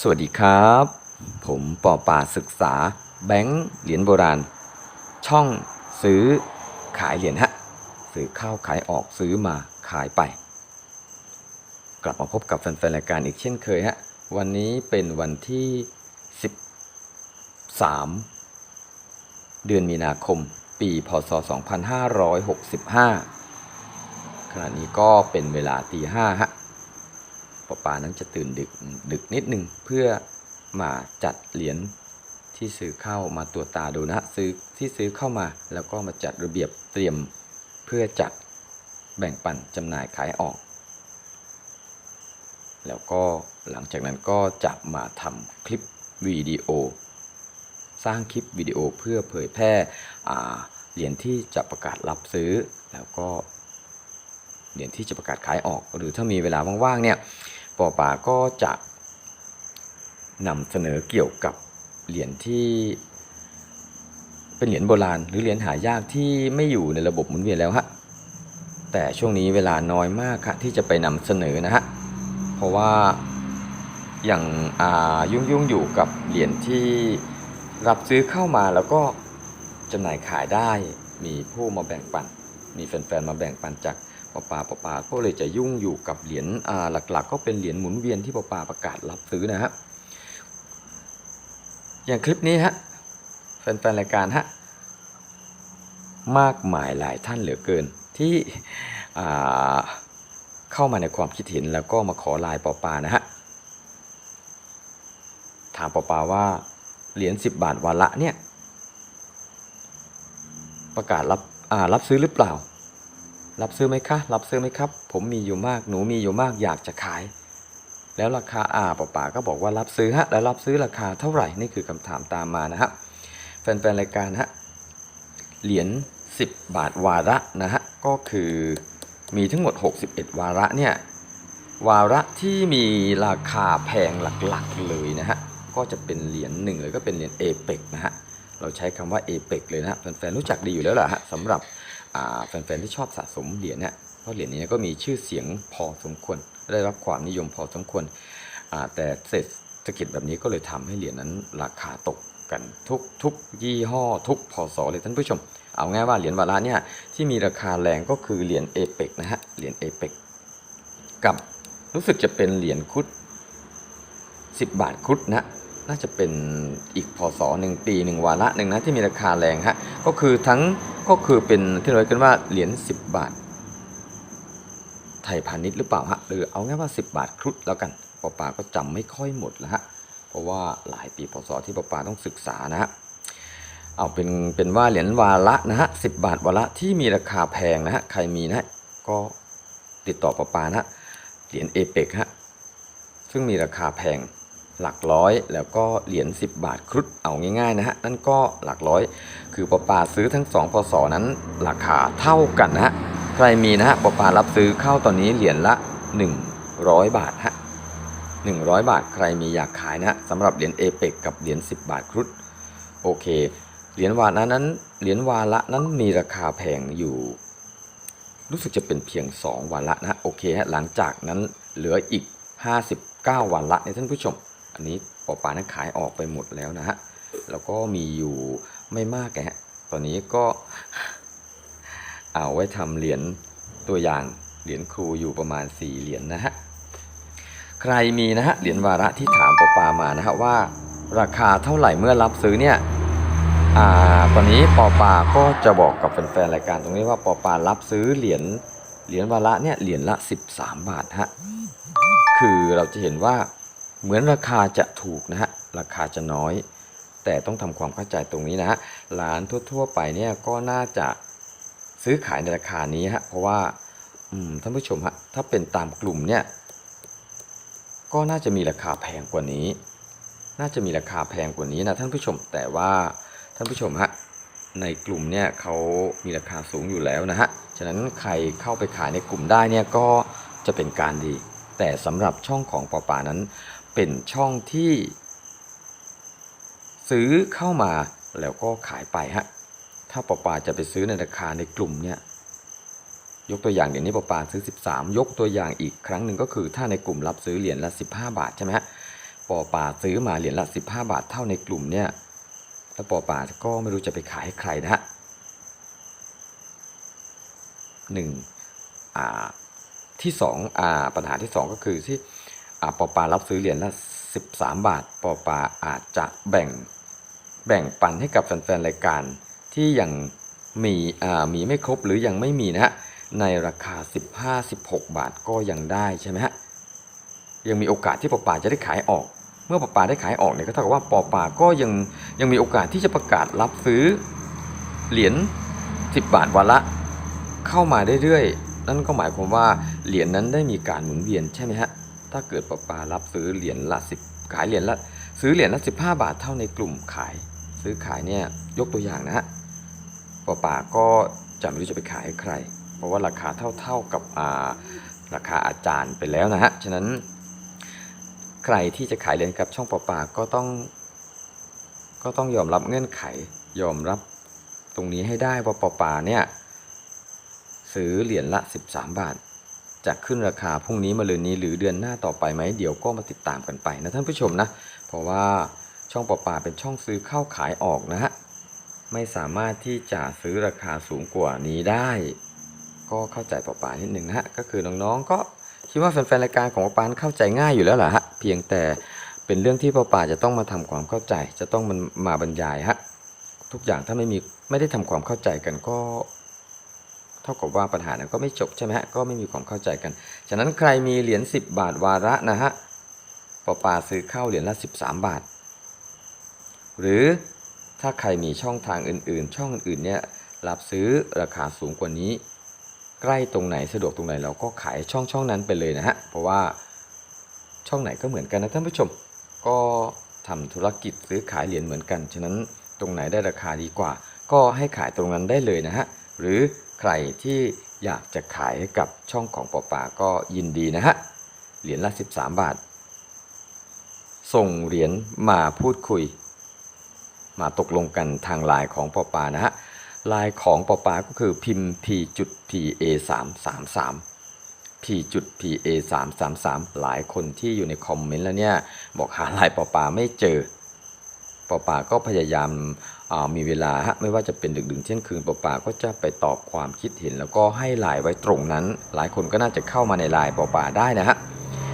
สวัสดีครับ ผมปอป่าศึกษาแบงค์เหรียญโบราณ ช่องซื้อขายเหรียญฮะซื้อเข้าขายออกซื้อมาขายไป กลับมาพบกับแฟนๆรายการอีกเช่นเคยฮะวันนี้เป็นวันที่ 13 เดือนมีนาคม ปีพศ 2565ขณะนี้ก็เป็นเวลาตีห้าฮะ ปอปานั้นจะตื่นดึกดึกนิดนึงเพื่อมาจัดเหรียญที่ซื้อเข้ามาตรวจตาดูนะซื้อที่ซื้อเข้ามาแล้วก็มาจัดระเบียบเตรียมเพื่อจัดแบ่งปันจำหน่ายขายออก แล้วก็หลังจากนั้นก็จะมาทำคลิปวิดีโอ สร้างคลิปวิดีโอเพื่อเผยแพร่เหรียญที่จะประกาศรับซื้อแล้วก็เหรียญที่จะประกาศขายออกหรือถ้ามีเวลาว่างๆเนี่ย ปอป่าก็จะนำเสนอเกี่ยวกับเหรียญที่เป็นเหรียญโบราณ หรือเหรียญหายากที่ไม่อยู่ในระบบหมุนเวียนแล้วฮะแต่ช่วงนี้เวลาน้อยมากค่ะที่จะไปนำเสนอนะฮะเพราะว่าอย่างอ่ายุ่งๆอยู่กับเหรียญที่รับซื้อเข้ามาแล้วก็จำหน่ายขายได้มีผู้มาแบ่งปัน มีแฟนๆมาแบ่งปันจาก ปอปาปอปาก็เลยจะยุ่งอยู่กับเหรียญหลักๆ ก็เป็นเหรียญหมุนเวียนที่ปอปาประกาศรับซื้อนะฮะอย่างคลิปนี้ฮะแฟนๆรายการฮะมากมายหลายท่านเหลือเกินที่เข้ามาในความคิดเห็นแล้วก็มาขอลน์ปอปานะฮะถามปอปาว่าเหรียญ10 บาทวันละเนี่ยประกาศรับรับซื้อหรือเปล่า รับซื้อไหมคะ รับซื้อไหมครับ ผมมีอยู่มาก หนูมีอยู่มาก อยากจะขาย แล้วราคาอ่าป่าป่าก็บอกว่ารับซื้อฮะ แล้วรับซื้อราคาเท่าไหร่ นี่คือคำถามตามมานะฮะ แฟนๆรายการฮะ เหรียญ10 บาทวาระนะฮะ ก็คือมีทั้งหมด 61 วาระเนี่ย วาระที่มีราคาแพงหลักๆเลยนะฮะ ก็จะเป็นเหรียญหนึ่งเลยก็เป็นเหรียญเอเปกนะฮะ เราใช้คำว่าเอเปกเลยนะฮะ แฟนๆรู้จักดีอยู่แล้วล่ะฮะสำหรับ แฟนๆที่ชอบสะสมเหรียญเนี่ยเพราะเหรียญนี้ก็มีชื่อเสียงพอสมควร ได้รับความนิยมพอสมควรแต่เศรษฐกิจแบบนี้ก็เลยทำให้เหรียญนั้นราคาตกกันทุกทุกยี่ห้อ ทุกพศเลยท่านผู้ชม เอาง่ายว่าเหรียญวาระเนี่ยที่มีราคาแรงก็คือเหรียญเอเปกนะฮะเหรียญเอเปกกับรู้สึกจะเป็นเหรียญคุด10 บาทคุดนะ น่าจะเป็นอีกพศหนึ่งปีหนึ่งวาระหนึ่งนะที่มีราคาแรงฮะก็คือทั้งก็คือเป็นที่เราเรียกกันว่าเหรียญ10 บาท ไทยพาณิชย์หรือเปล่าฮะหรือเอาง่ายว่า 10 บาทครุดแล้วกันปอปาก็จำไม่ค่อยหมดแล้วฮะเพราะว่าหลายปีพศที่ปอปาต้องศึกษานะฮะเอาเป็นเป็นว่าเหรียญวาระนะฮะสิบาทวาระที่มีราคาแพงนะฮะใครมีนะ ก็ติดต่อปอปานะฮะเหรียญเอเปกฮะซึ่งมีราคาแพง หลักร้อย แล้วก็เหรียญ10 บาทครุฑเอาง่ายๆนะฮะนั่นก็หลักร้อย คือปอปาซื้อทั้ง2พศนั้นราคาเท่ากันนะฮะใครมีนะฮะปอปารับซื้อเข้าตอนนี้เหรียญละ 100 บาทฮะ100 บาทใครมีอยากขายนะฮะสำหรับเหรียญเอเปกกับเหรียญ10 บาทครุฑโอเคเหรียญวาระนั้นเหรียญวาระนั้นมีราคาแพงอยู่ รู้สึกจะเป็นเพียง 2 วันละนะฮะโอเคฮะหลังจากนั้นเหลืออีก 59 วันละเนี่ยท่านผู้ชม อันนี้ปอปานั้นขายออกไปหมดแล้วนะฮะ แล้วก็มีอยู่ไม่มากแกะตอนนี้ก็เอาไว้ทำเหรียญตัวอย่างเหรียญครูอยู่ประมาณ 4 เหรียญนะฮะ ใครมีนะฮะเหรียญวาระที่ถามปอปามานะฮะว่าราคาเท่าไหร่เมื่อรับซื้อเนี่ยอ่าตอนนี้ปอปาก็จะบอกกับแฟนๆรายการตรงนี้ว่าปอปารับซื้อเหรียญเหรียญวาระเนี่ยเหรียญละ 13 บาทฮะ คือเราจะเห็นว่า เหมือนราคาจะถูกนะฮะราคาจะน้อย แต่ต้องทำความเข้าใจตรงนี้นะฮะร้านทั่วๆ ไปเนี่ยก็น่าจะซื้อขายในราคานี้ฮะเพราะว่าท่านผู้ชมฮะถ้าเป็นตามกลุ่มเนี่ยก็น่าจะมีราคาแพงกว่านี้ น่าจะมีราคาแพงกว่านี้นะท่านผู้ชมแต่ว่าท่านผู้ชมฮะในกลุ่มเนี่ยเขามีราคาสูงอยู่แล้วนะฮะ ฉะนั้นใครเข้าไปขายในกลุ่มได้เนี่ยก็จะเป็นการดี แต่สำหรับช่องของปอปานั้น เป็นช่องที่ ซื้อเข้ามาแล้วก็ขายไปฮะถ้าปอปาจะไปซื้อในราคาในกลุ่มเนี่ยยกตัวอย่างเดี๋ยวนี้ปอปาซื้อ 13 ยกตัวอย่างอีกครั้งหนึ่งก็คือถ้าในกลุ่มรับซื้อเหรียญละ 15 บาทใช่ไหมฮะปอปาซื้อมาเหรียญละ 15 บาทเท่าในกลุ่มเนี่ยแล้วปอปาก็ไม่รู้จะไปขายให้ใครนะฮะหนึ่งอ่าที่สองอ่าปัญหาที่สองก็คือที่ ปอปารับซื้อเหรียญละ 13 บาทปอปาอาจจะแบ่งแบ่งปันให้กับแฟนๆรายการที่ยังมีมีไม่ครบหรือยังไม่มีนะฮะในราคา 15-16 บาทก็ยังได้ใช่ไหมฮะยังมีโอกาสที่ปอปาจะได้ขายออก เมื่อปอปาได้ขายออกเนี่ยก็เท่ากับว่าปอปาก็ยังยังมีโอกาสที่จะประกาศรับซื้อเหรียญ10 บาทวันละเข้ามาเรื่อยๆนั่นก็หมายความว่าเหรียญนั้นได้มีการหมุนเวียนใช่ไหมฮะ ถ้าเกิดปอปารับซื้อเหรียญละ10ขายเหรียญละซื้อเหรียญละ 15 บาทเท่าในกลุ่มขาย ซื้อขายเนี่ยยกตัวอย่างนะฮะปอปาก็จะไม่รู้จะไปขายให้ใคร เพราะว่าราคาเท่าๆกับาราคาอาจารย์ไปแล้วนะฮะฉะนั้นใครที่จะขายเหรียญกับช่องปอปาก็ต้อง ก็ต้องยอมรับเงื่อนไขยอมรับตรงนี้ให้ได้ว่าปอปาเนี่ยซื้อเหรียญละ 13 บาท จะขึ้นราคาพรุ่งนี้มาลืนนี้ หรือเดือนหน้าต่อไปไหมเดี๋ยวก็มาติดตามกันไปนะท่านผู้ชมนะ เพราะว่าช่องปอปาเป็นช่องซื้อเข้าขายออกนะฮะไม่สามารถที่จะซื้อราคาสูงกว่านี้ได้ ก็เข้าใจปอปานิดนึงนะฮะก็คือน้องๆก็คิดว่าแฟนๆรายการของปอปานเข้าใจง่ายอยู่แล้วล่ะฮะเพียงแต่เป็นเรื่องที่ปอปาจะต้องมาทำความเข้าใจ จะต้องมันมาบรรยายฮะทุกอย่างถ้าไม่มีไม่ได้ทำความเข้าใจกันก็ เท่ากับว่าปัญหานั้นก็ไม่จบใช่ไหมฮะก็ไม่มีความเข้าใจกัน ฉะนั้นใครมีเหรียญ10 บาทวาระนะฮะปอปาซื้อเข้าเหรียญละ 13 บาท หรือถ้าใครมีช่องทางอื่นๆ ช่องอื่นเนี่ยรับซื้อราคาสูงกว่านี้ ใกล้ตรงไหนสะดวกตรงไหนเราก็ขายช่องช่องนั้นไปเลยนะฮะเพราะว่าช่องไหนก็เหมือนกันนะท่านผู้ชม ก็ทำธุรกิจซื้อขายเหรียญเหมือนกัน ฉะนั้นตรงไหนได้ราคาดีกว่า ก็ให้ขายตรงนั้นได้เลยนะฮะ หรือใครที่อยากจะขายให้กับช่องของปอปาก็ยินดีนะฮะ เหรียญละ 13 บาท ส่งเหรียญมาพูดคุย มาตกลงกันทางไลน์ของปอปานะฮะลายของปอปาก็คือพิมพ์ p จุด p a 3 3 3 p จุด p a 3 3 3หลายคนที่อยู่ในคอมเมนต์แล้วเนี่ย บอกหาลายปอปาไม่เจอปอปาก็พยายาม มีเวลาฮะไม่ว่าจะเป็นดึกดึงเช่นคืนปอปาก็จะไปตอบความคิดเห็น แล้วก็ให้ไลายไว้ตรงนั้น หลายคนก็น่าจะเข้ามาในไลายปอปาได้นะฮะ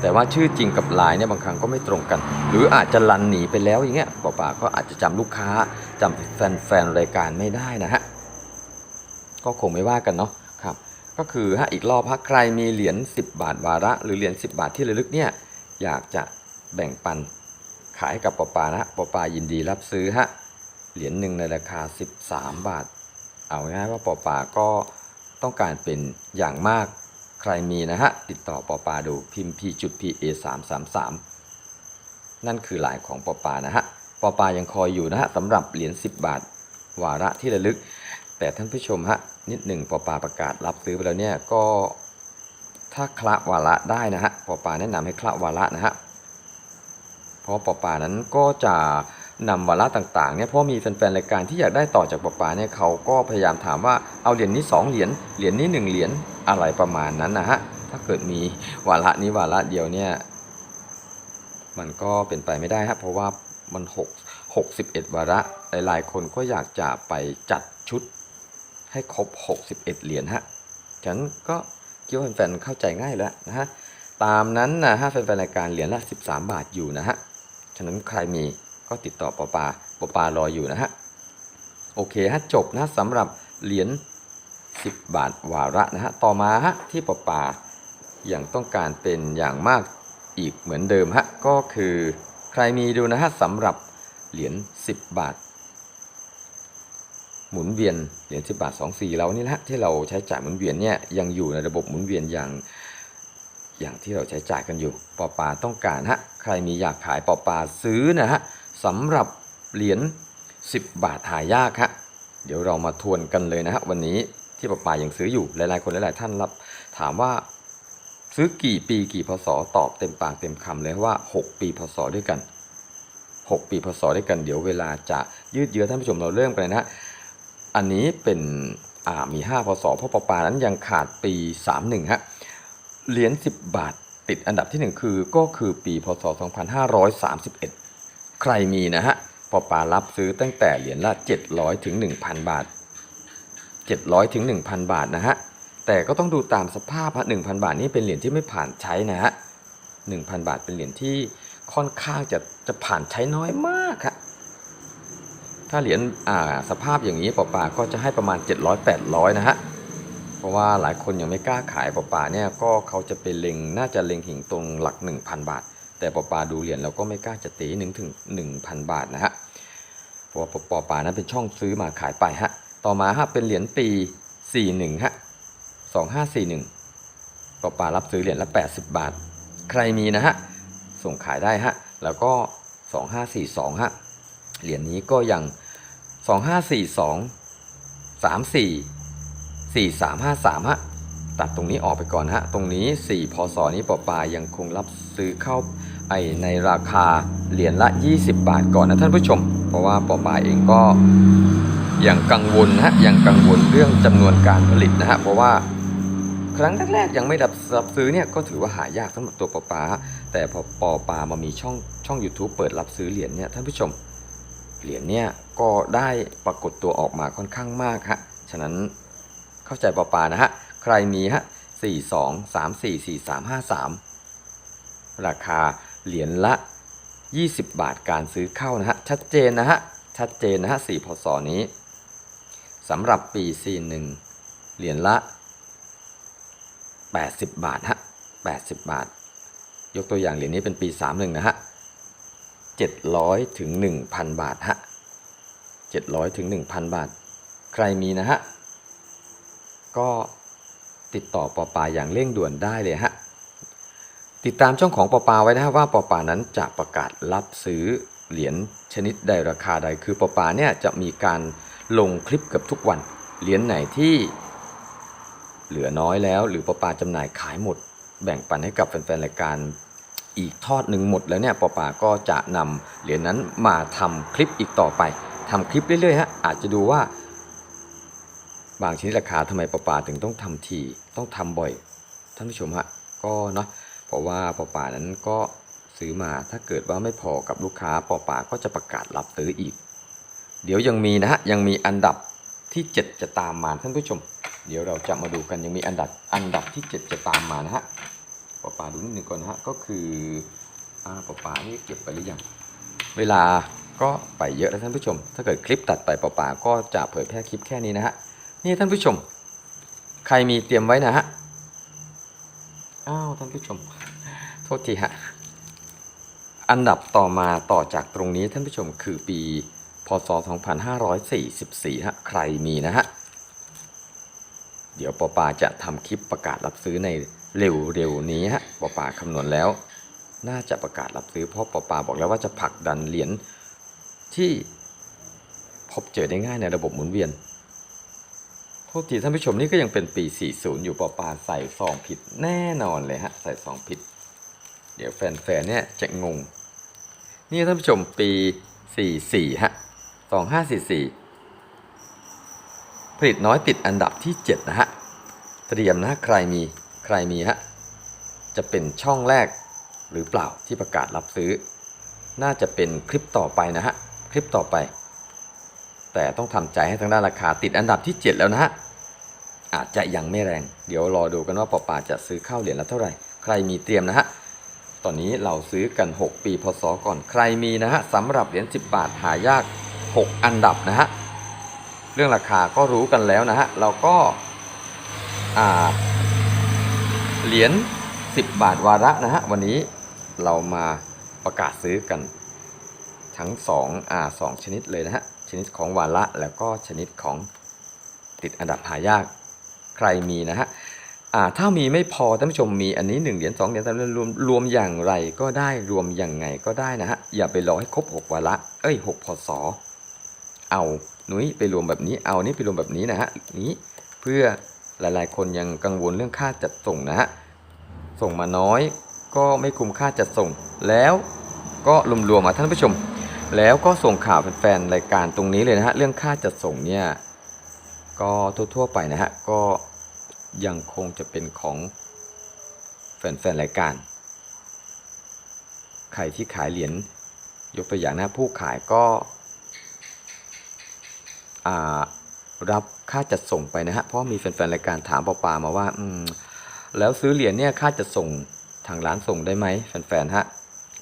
แต่ว่าชื่อจริงกับไลายเนี่ยบางครั้งก็ไม่ตรงกัน หรืออาจจะลันหนีไปแล้วอย่างเงี้ยปอปาก็อาจจะจำลูกค้าจำแฟนๆรายการไม่ได้นะฮะก็คงไม่ว่ากันเนาะครับ ก็คือฮะอีกรอบฮะใครมีเหรียญ10 บาทวาระ หรือเหรียญ10 บาทที่ระลึกเนี่ยอยากจะแบ่งปันขายกับปอปานะปอปายินดีรับซื้อฮะ เหรียญหนึ่งในราคา 13 บาท เอาง่ายๆว่าปอปาก็ต้องการเป็นอย่างมากใครมีนะฮะ ติดต่อปอปาดูพิมพ์ p จุด p a 3 3 3นั่นคือหลายของปอปานะฮะปอปายังคอยอยู่นะฮะสำหรับเหรียญ10 บาท วาระที่ระลึก แต่ท่านผู้ชมฮะนิดหนึ่งปอปาประกาศรับซื้อไปแล้วเนี่ยก็ถ้าคละวาระได้นะฮะปอปาแนะนำให้คละวาระนะฮะเพราะปอปานั้นก็จะ นำวาระต่างๆเนี่ยเพราะมีแฟนๆรายการที่อยากได้ต่อจากปอปาเนี่ยเขาก็พยายามถามว่าเอาเหรียญนี้สองเหรียญเหรียญนี้หนึ่งเหรียญอะไรประมาณนั้นนะฮะถ้าเกิดมีวาระนี้วาระเดียวเนี่ยมันก็เป็นไปไม่ได้ฮะเพราะว่ามันหกหกสิบเอ็ดวาระหลายๆ คนก็อยากจะไปจัดชุดให้ครบ 61 เหรียญฮะฉะนั้นก็คิดว่าแฟนๆเข้าใจง่ายแล้วนะฮะตามนั้นนะฮะแฟนๆรายการเหรียญละ 13 บาทอยู่นะฮะฉะนั้นใครมี ก็ติดต่อปอปาปอปารออยู่นะฮะโอเคฮะจบนะสำหรับเหรียญ10 บาทวาระนะฮะต่อมาฮะที่ปอปาอย่างต้องการเป็นอย่างมากอีกเหมือนเดิมฮะก็คือใครมีดูนะฮะสำหรับเหรียญ10 บาท หมุนเวียนเหรียญ10 บาท 2 4เรานี่แหละที่เราใช้จ่ายหมุนเวียนเนี่ยยังอยู่ในระบบหมุนเวียนอย่างอย่างที่เราใช้จ่ายกันอยู่ปอปาต้องการฮะใครมีอยากขายปอปาซื้อนะฮะ สำหรับเหรียญ10 บาทหายากฮะเดี๋ยวเรามาทวนกันเลยนะฮะวันนี้ที่ปอปายังซื้ออยู่หลายๆ คนหลายๆท่านรับ ถามว่าซื้อกี่ปีกี่พศตอบเต็มปากเต็มคำเลยว่า 6 ปีพศด้วยกัน 6 ปีพศด้วยกันเดี๋ยวเวลาจะยืดเยื้อท่านผู้ชมเราเริ่มกันนะฮะอันนี้เป็นอ่ามี 5 พศเพราะปปานั้นยังขาดปี 31ฮะเหรียญ10 บาทติดอันดับที่หนึ่งคือก็คือปีพศ 2531 ใครมีนะฮะปอปารับซื้อตั้งแต่เหรียญละ 700ถึง1,000 บาท 700ถึง1,000 บาทนะฮะแต่ก็ต้องดูตามสภาพฮะ1,000 บาทนี่เป็นเหรียญที่ไม่ผ่านใช้นะฮะ1,000 บาทเป็นเหรียญที่ค่อนข้างจะจะผ่านใช้น้อยมากครับถ้าเหรียญอ่าสภาพอย่างนี้ปอปาก็จะให้ประมาณ 700-800 นะฮะเพราะว่าหลายคนยังไม่กล้าขายปอปาเนี่ยก็เขาจะไปเล็งน่าจะเล็งหิงตรงหลัก 1,000 บาท แต่ปอปาดูเหรียญแล้วก็ไม่กล้าจะตีหนึ่งถึง1,000บาทนะฮะเพราะว่าปอปานั้นเป็นช่องซื้อมาขายไปฮะต่อมาฮะเป็นเหรียญปี41ฮะ2541ปอปารับซื้อเหรียญละ80บบาท ใครมีนะฮะส่งขายได้ฮะแล้วก็2542ฮะเหรียญนี้ก็ยัง2542 34 4353ฮะตัดตรงนี้ออกไปก่อนฮะ ตรงนี้ 4 พศนี้ปอปายังคงรับซื้อเข้า ไอในราคาเหรียญละ 20 บาทก่อนนะท่านผู้ชม เพราะว่าปอปาเองก็ยังกังวลนะฮะยังกังวลเรื่องจำนวนการผลิตนะฮะเพราะว่าครั้งแรกๆยังไม่รับรับซื้อเนี่ยก็ถือว่าหายากสำหรับตัวปอปาแต่พอปอปามามีช่องช่อง YouTube เปิดรับซื้อเหรียญเนี่ยท่านผู้ชมเหรียญเนี่ยก็ได้ปรากฏตัวออกมาค่อนข้างมากฮะฉะนั้นเข้าใจปอปานะฮะใครมีฮะ4 2 3 4 4 3 5 3 ราคา เหรียญละ 20 บาทการซื้อเข้านะฮะ ชัดเจนนะฮะ ชัดเจนนะฮะ4พศนี้สำหรับปี 41 เหรียญละ 80 บาทฮะ80 บาท ยกตัวอย่างเหรียญนี้เป็นปี 31 นะฮะ 700 ถึง 1,000 บาทฮะ 700 ถึง 1,000 บาท ใครมีนะฮะ ก็ติดต่อปอปาอย่างเร่งด่วนได้เลยฮะ ติดตามช่องของปอปาไว้นะฮะว่าปอปานั้นจะประกาศรับซื้อเหรียญชนิดใดราคาใด คือปอปาเนี่ยจะมีการลงคลิปเกับทุกวัน เหรียญไหนที่เหลือน้อยแล้ว หรือปอปาจำหน่ายขายหมด แบ่งปันให้กับแฟนๆรายการอีกทอดหนึ่งหมดแล้วเนี่ยปอปาก็จะนำเหรียญนั้นมาทำคลิปอีกต่อไปทำคลิปเรื่อยๆฮะอาจจะดูว่า บางชนิดราคาทำไมปอปาถึงต้องทำทีต้องทำบ่อย ท่านผู้ชมฮะก็เนาะ ราะว่าปอปานั้นก็ซื้อมาถ้าเกิดว่าไม่พอกับลูกค้าปอปาก็จะประกาศรับซื้ออีก เดี๋ยวยังมีนะฮะยังมีอันดับที่ 7 จะตามมาท่านผู้ชม เดี๋ยวเราจะมาดูกันยังมีอันดับอันดับที่ 7 จะตามมานะฮะปอปาดูนิดนึงก่อนนะฮะก็คืออ่าปอปานี่เก็บไปหรือยังเวลาก็ไปเยอะแล้วท่านผู้ชม ถ้าเกิดคลิปตัดไปปอปาก็จะเผยแพร่คลิปแค่นี้นะฮะ นี่ท่านผู้ชม ใครมีเตรียมไว้นะฮะ อ้าวท่านผู้ชม โทษทีฮะ อันดับต่อมาต่อจากตรงนี้ท่านผู้ชมคือปี พศ 2544 ฮะ ใครมีนะฮะ เดี๋ยวปอปาจะทำคลิปประกาศรับซื้อในเร็วๆนี้ฮะปอปาคำนวณแล้ว น่าจะประกาศรับซื้อเพราะปอปาบอกแล้วว่าจะผลักดันเหรียญที่พบเจอได้ง่ายในระบบหมุนเวียนโทษทีท่านผู้ชมนี่ก็ยังเป็นปี 40 อยู่ปอปาใส่ซองผิดแน่นอนเลยฮะ ใส่ซองผิด ดี๋ยวแฟนๆเนี่ยจะงง นี่ท่านผู้ชมปี 44 ฮะ 2544 ผลิตน้อยติดอันดับที่ 7 นะฮะ เตรียมนะใครมีใครมีฮะ จะเป็นช่องแรกหรือเปล่าที่ประกาศรับซื้อ น่าจะเป็นคลิปต่อไปนะฮะ คลิปต่อไป แต่ต้องทำใจให้ทางด้านราคาติดอันดับที่ 7 แล้วนะฮะ อาจจะยังไม่แรง เดี๋ยวรอดูกันว่าปอปาจะซื้อเข้าเหรียญละเท่าไหร่ ใครมีเตรียมนะฮะ ตอนนี้เราซื้อกัน 6 ปีพศก่อนใครมีนะฮะสำหรับเหรียญ10 บาทหายาก 6 อันดับนะฮะเรื่องราคาก็รู้กันแล้วนะฮะเราก็าเหรียญ10 บาทวาระนะฮะวันนี้เรามาประกาศซื้อกันทั้ง2อ่า2ชนิดเลยนะฮะชนิดของวาระแล้วก็ชนิดของติดอันดับหายากใครมีนะฮะ ถ้ามีไม่พอท่านผู้ชมมีอันนี้1เหรียญ2เหรียญ3เหรียญรวมรวมอย่างไรก็ได้รวมอย่างไงก็ได้นะฮะอย่าไปรอให้ครบ6วาระเอ้ย6พศเอาหนุ้ยไปรวมแบบนี้เอานี่ไปรวมแบบนี้นะฮะนี้เพื่อหลายๆ คนยังกังวลเรื่องค่าจัดส่งนะฮะส่งมาน้อยก็ไม่คุ้มค่าจัดส่ง แล้วก็รวมๆมาท่านผู้ชม แล้วก็ส่งข่าวแฟนๆรายการตรงนี้เลยนะฮะเรื่องค่าจัดส่งเนี่ยก็ทั่วๆไปนะฮะก็ ยังคงจะเป็นของแฟนๆรายการ ใครที่ขายเหรียญยกตัวอย่างนะผู้ขายก็รับค่าจัดส่งไปนะฮะเพราะมีแฟนๆรายการถามปอปามาว่าอืมแล้วซื้อเหรียญเนี่ยค่าจัดส่งทางร้านส่งได้ไหมแฟนๆฮะ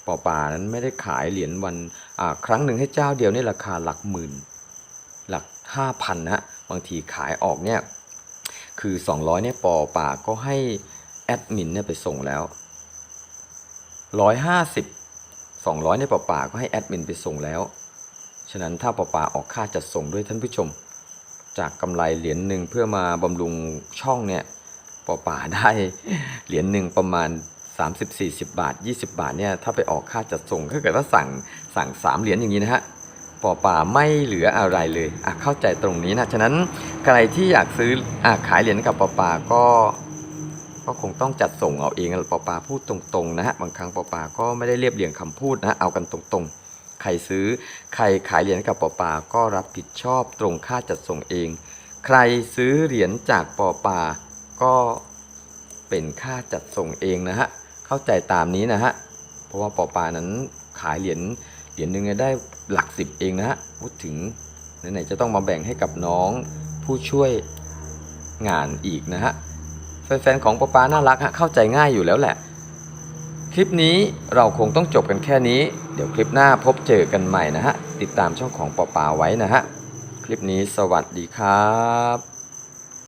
ปอปานั้นไม่ได้ขายเหรียญวันครั้งหนึ่งให้เจ้าเดียวเนี่ยราคาหลักหมื่น หลักห้าพันนะฮะบางทีขายออกเนี่ย คือ 200เนี่ยปอป่าก็ให้แอดมินเนี่ยไปส่งแล้ว 150 200เนี่ยปอป่าก็ให้แอดมินไปส่งแล้ว ฉะนั้นถ้าปอป่าออกค่าจัดส่งด้วยท่านผู้ชม จากกำไรเหรียญหนึ่งเพื่อมาบำรุงช่องเนี่ยปอป่าได้เหรียญหนึ่งประมาณ 30-40 บาท 20 บาทเนี่ยถ้าไปออกค่าจัดส่งถ้าเกิดว่าสั่งสั่ง3เหรียญอย่างนี้นะฮะ ป่อป่าไม่เหลืออะไรเลยอะเข้าใจตรงนี้นะ ฉะนั้นใครที่อยากซื้ออะขายเหรียญกับป่อป่าก็ก็คงต้องจัดส่งเอาเองป่อป่าพูดตรงๆนะฮะบางครั้งป่อป่าก็ไม่ได้เรียบเรียงคำพูดนะเอากันตรงๆ ใครซื้อใครขายเหรียญกับป่อป่าก็รับผิดชอบตรงค่าจัดส่งเอง ใครซื้อเหรียญจากป่อป่าก็เป็นค่าจัดส่งเองนะฮะเข้าใจตามนี้นะฮะเพราะว่าป่อป่านั้นขายเหรียญ รียญหนึ่งเนี่ยได้หลักสิบเองนะฮะพูดถึงไหนๆจะต้องมาแบ่งให้กับน้องผู้ช่วยงานอีกนะฮะแฟนๆของปอปาน่ารักฮะเข้าใจง่ายอยู่แล้วแหละ คลิปนี้เราคงต้องจบกันแค่นี้ เดี๋ยวคลิปหน้าพบเจอกันใหม่นะฮะติดตามช่องของปอปาไว้นะฮะคลิปนี้สวัสดีครับ